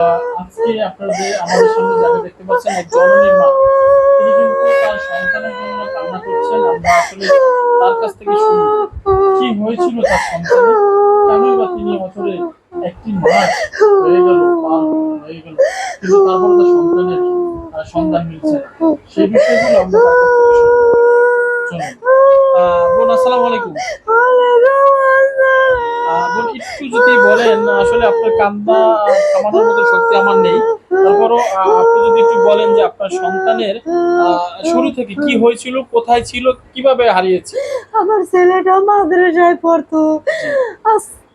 আজকে আপনারা যে আমাদের সামনে যাকে দেখতে পাচ্ছেন এক জননী মা তিনি কিন্তু তার সন্তানের জন্য কান্না করছেন। আমরা আসলে তার কাছ থেকে শুনি কি হয়েছিল তার সন্তানের? কেনই বা তিনি বছরে একটি মাস হয়ে গেল পার হয়ে গেল। কিন্তু তারপরে তার সন্তানের আহ, সন্তান মিলছে সেই বিষয়গুলো আমরা বোন আসসালামু আলাইকুম। একটু যদি বলেন, আসলে আপনার কান্দা থামানোর মতো শক্তি আমার নেই। তারপরও আপনি যদি একটু বলেন যে আপনার সন্তানের শুরু থেকে কি হয়েছিল, কোথায় ছিল, কীভাবে হারিয়েছে? আমার ছেলেটা মাদ্রাসায় পড়তো।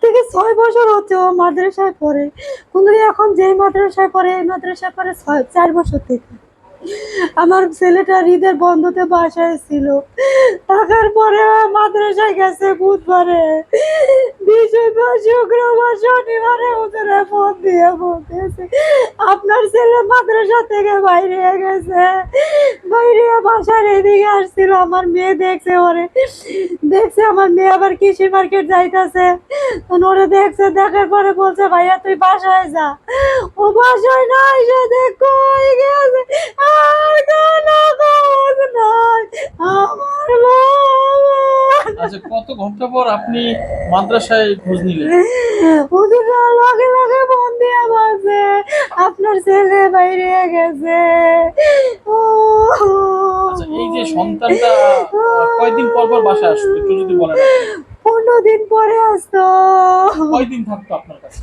থেকে ছয় বছর হচ্ছে মাদ্রাসায় পড়ে। কিন্তু এখন যেই মাদ্রাসায় পড়ে, এই মাদ্রাসায় পড়ে ছয়, চার বছর থেকে। আমার ছেলেটা ঈদের বন্ধতে বাসায় ছিল। থাকার পরে মাদ্রাসায় গেছে বুধবারে। বৃহস্পতিবার শুক্রবার শনিবারে ওদের ফোন দিয়ে বলতেছে, আপনার ছেলে মাদ্রাসা থেকে বাইরে গেছে। বাইরে বাসার এদিকে আসছিল। আমার মেয়ে দেখছে ওরে। দেখছে আমার মেয়ে আবার কৃষি মার্কেট যাইতাছে। ওরে দেখছে, দেখার পরে বলছে, ভাইয়া, তুই বাসায় যা। ও বাসায় না এসে দেখ কই গেছে। আর কোনো খোঁজ নাই আমার বাবা আচ্ছা কত ঘণ্টা পর আপনি মাদ্রাসায় খোঁজ নিলেন? ওদের লগে লগে ফোন দিয়ে বলছে আপনার ছেলে বাইরে গেছে। ও আচ্ছা এই যে সন্তানটা কয়দিন পর পর বাসায় আসতো? একটু যদি বলেন। পনেরো দিন পরে আসতো। কয়দিন থাকতো আপনার কাছে?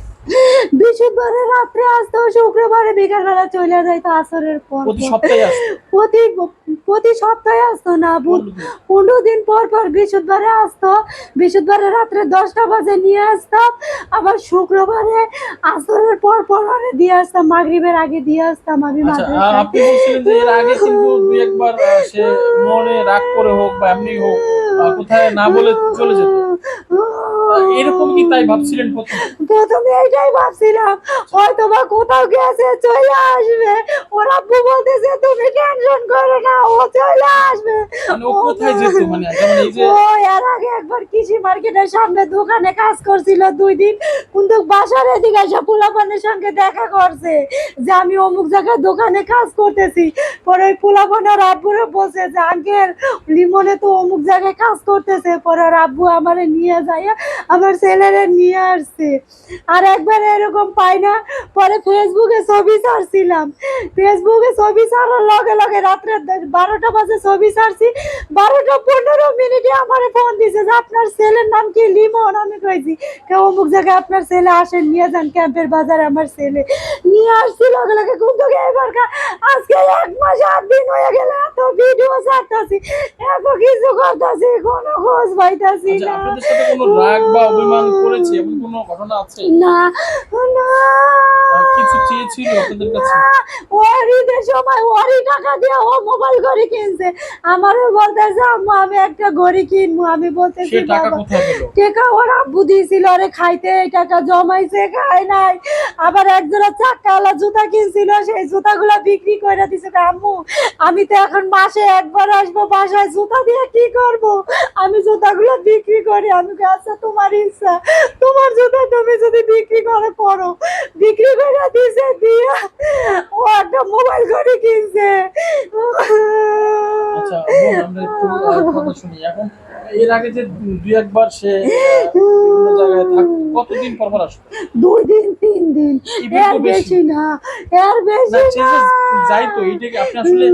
বৃহস্পতিবারে রাত্রে আসতো শুক্রবারে বিকালবেলা চলে যাইতো আসরের পর প্রতি প্রতি সপ্তাহে আসতো না পনেরো দিন। পর পর বৃহস্পতিবারে আসতো। বৃহস্পতিবারে রাত্রে দশটা বাজে নিয়ে আসতাম আবার শুক্রবারে আসরের পর পর ওরে দিয়ে আসতাম মাগরিবের আগে দিয়ে আসতাম আমি আচ্ছা আপনি বলছিলেন যে এর আগে কিন্তু দুই একবার সে মনে রাগ করে হোক বা এমনি হোক কোথায় না বলে চলে যেত। এরকম কি তাই ভাবছিলেন প্রথমে? এটাই ভাবছিলাম হয়তো বা কোথাও গেছে চলে আসবে। ওর আব্বু বলতেছে তুমি টেনশন করো না ও চলে আসবে। মানে ও কোথায় যেত? মানে যেমন এই যে ও এর আগে একবার কৃষি মার্কেটের সামনে দোকানে কাজ করছিল দুই দিন। কিন্তু বাসার এদিকে এসে পোলাপানের সঙ্গে দেখা করছে যে আমি অমুক জায়গায় দোকানে কাজ করতেছি। পরে ওই পোলাপানের আব্বুরে বলছে যে আঙ্কেল লিমনে তো অমুক জায়গায় কাজ করতেছে। পরে ওর আব্বু আমারে নিয়ে যায় আমার ছেলেরে নিয়ে আসছে। আর একবার এরকম পাই না পরে ফেসবুকে ছবি ছাড়ছিলাম। ফেসবুকে ছবি ছাড়ার লগে লগে রাত্রে বারোটা বাজে ছবি ছাড়ছি। বারোটা পনেরো মিনিটে আমার ফোন দিছে যে আপনার ছেলের নাম কি লিমন? আমি কইছি কেউ অমুক জায়গায় আপনার ছেলে আসেন নিয়ে যান ক্যাম্পের বাজারে আমার ছেলে। নিয়ে আসছি লগে লগে কিন্তু এবার আজকে এক মাস আট দিন হয়ে গেল এত ভিডিও ছাড়তাছি এত কিছু করতাছি কোনো খোঁজ পাইতাছি আচ্ছা না। বা অভিমান করেছে এমন কোনো ঘটনা আছে? না না। কিছু চেয়েছিল আপনাদের কাছে? সময় টাকা দিয়ে ও মোবাইল ঘড়ি কিনছে। আমারও বলতেছে আম্মু আমি একটা ঘড়ি কিনবো। আমি বলতেছি টাকা কোথায় পেল? টাকা ওর আব্বু দিয়েছিল ওরে খাইতে এই টাকা জমাইছে খায় নাই। আবার এক জোড়া চাক্কাওয়ালা জুতা কিনছিল সেই জুতাগুলো বিক্রি করে দিছে আম্মু আমি তো এখন মাসে একবার আসব বাসায় জুতা দিয়ে কি করব? আমি জুতাগুলো বিক্রি করি আমি আচ্ছা তোমার ইচ্ছা তোমার জুতা তুমি যদি বিক্রি করে, করো। বিক্রি করে দিছে, দিয়া ও একটা মোবাইল ঘড়ি কিনছে। আচ্ছা এখন, এর আগে যে দুই একবার সে আহ, বিভিন্ন জায়গায় থাক কতদিন পর পর আসতো দুই দিন তিন দিন এর বেশি। না এর বেশি না যাই তো এইটাকে আপনি আসলে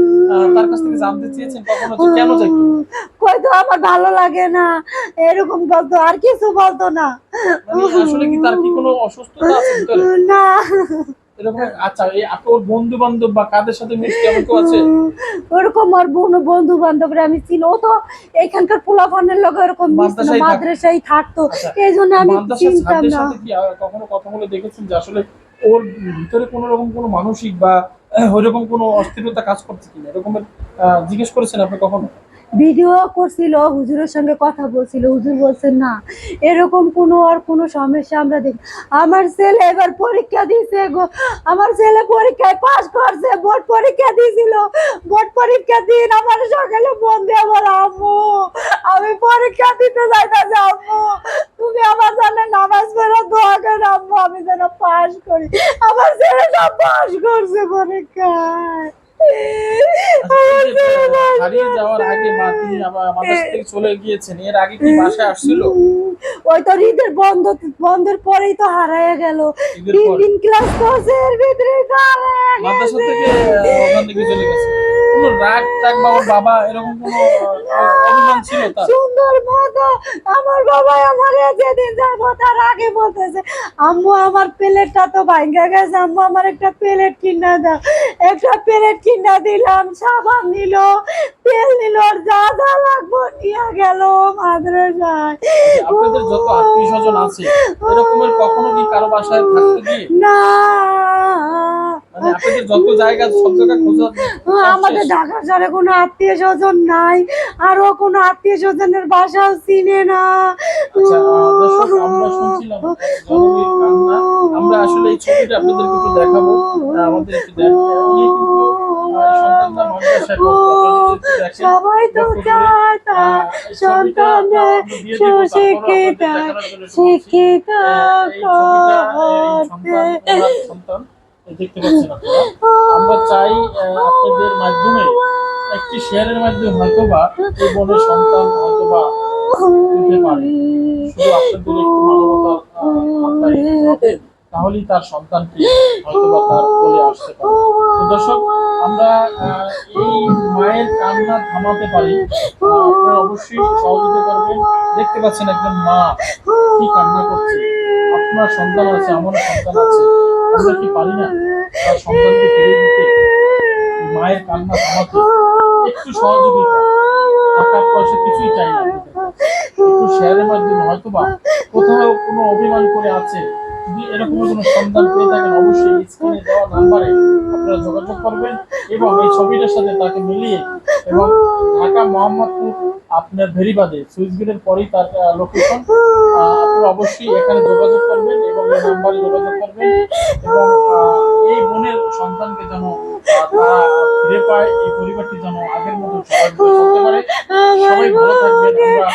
তার কাছ থেকে জানতে চেয়েছেন কখনো যে কেন যাইতো আমার ভালো লাগে না এরকম বলতো আর কিছু বলতো না। মানে আসলে কি তার কি কোনো অসুস্থতা আছে না। এরকম আচ্ছা এই আপনার বন্ধু বান্ধব বা কাদের সাথে মিশতে এমন কেউ আছে? ওরকম আর বোন বন্ধু বান্ধবরা আমি চিনি ও তো এখানকার পোলাপানের লোক এরকম মাদ্রাসায় থাকতো। মাদ্রাসায় থাকতো। আচ্ছা, এই জন্য আমি চিনতাম না। কখনো কথা বলে দেখেছেন যে আসলে ওর ভিতরে কোনো রকম কোনো মানসিক বা ওইরকম কোনো অস্থিরতা কাজ করছে কিনা? এরকমের আহ, জিজ্ঞেস করেছেন আপনি কখনো? ভিডিও করছিল, হুজুরের সঙ্গে কথা বলছিল, হুজুর বলছেন, না, এরকম কোনো আর কোনো সমস্যা আমরা দেখ আমার ছেলে এবার পরীক্ষা দিয়েছে গো, আমার ছেলে পরীক্ষায় পাস করছে, বোর্ড পরীক্ষা দিয়েছিল, বোর্ড পরীক্ষা দিন আমার সকালে ফোন দিয়ে বল, আম্মু, আমি পরীক্ষা দিতে যাইতেছি, আম্মু, তুমি আমার জানে নামাজ পড়ে, দোয়া করে, আম্মু, আমি যেন পাস করি, আমার ছেলে সব পাস করছে পরীক্ষায়। হারিয়ে যাওয়ার আগে মা তিনি আমাদের থেকে চলে গিয়েছেন। এর আগে কি বাসায় আসছিল? ওই তো ঈদের বন্ধ বন্ধের পরেই তো হারায় গেল। তিন দিন ক্লাস করছে ভিতরে তো মাদ্রাসা থেকে ওখান থেকে চলে গেছে। কোনো রাগ টাগ বা ওর বাবা এরকম কোনো অভিমান ছিল তার? সুন্দর মতো আমার বাবা আমার যেদিন যাব তার আগে বলতেছে আম্মু আমার প্লেটটা তো ভাঙ্গা গেছে আম্মু আমার একটা প্লেট কিনা দাও একটা প্লেট কিনা দিলাম সাবান নিল তেল নিল আর যা যা লাগবো নিয়ে গেল মাদ্রাসায়। আপনাদের যত আত্মীয় স্বজন আছে এরকমের কখনো কি কারও বাসায় থাকতে গিয়ে? না। মানে আমাদের ঢাকা শহরে কোনো আত্মীয় স্বজন নাই আরও কোনো আত্মীয় স্বজনের বাসাও চিনে না। আচ্ছা আমরা আসলে এই ছবিটা আপনাদেরকে একটু দেখাবো। আমাদের একটু সবাই তো আমরা সন্তানের সুশিক্ষিত। শিক্ষিত করতে দেখতে পাচ্ছেন আমরা চাই আপনাদের মাধ্যমে একটি শেয়ারের মাধ্যমে হয়তোবা এই বোনের সন্তান হয়তোবা দিতে শুধু আপনাদের একটু মানবতার আহ, হাতটাই হবে, তাহলেই তার সন্তানটি হয়তোবা তার কোলে আসতে পারে। তো দর্শক, আমরা এই মায়ের কান্না থামাতে পারি আপনারা অবশ্যই সহযোগিতা করবেন। দেখতে পাচ্ছেন একজন মা কি কান্না করছে। আপনার সন্তান আছে আমার সন্তান আছে, আমরা কি পারি না? তার সন্তানকে ফিরে দিতে মায়ের কান্না থামাতে একটু সহযোগিতা। টাকা পয়সা কিছুই চাই না। একটু শেয়ারের মাধ্যমে হয়তো বা কোথাও কোনো অভিমান করে আছে অবশ্যই নাম্বারে আপনারা যোগাযোগ করবেন এবং এই ছবিটার সাথে তাকে মিলিয়ে এবং ঢাকা আপনার ভেরিবাদে সুইচ গেটের পরেই তার লোকেশন আপনারা অবশ্যই এখানে যোগাযোগ করবেন এবং এই নাম্বারে যোগাযোগ করবেন এবং এই বোনের সন্তানকে যেন এই পরিবারটি যেন আগের মতো সবাই ভালো থাকবেন, আমরা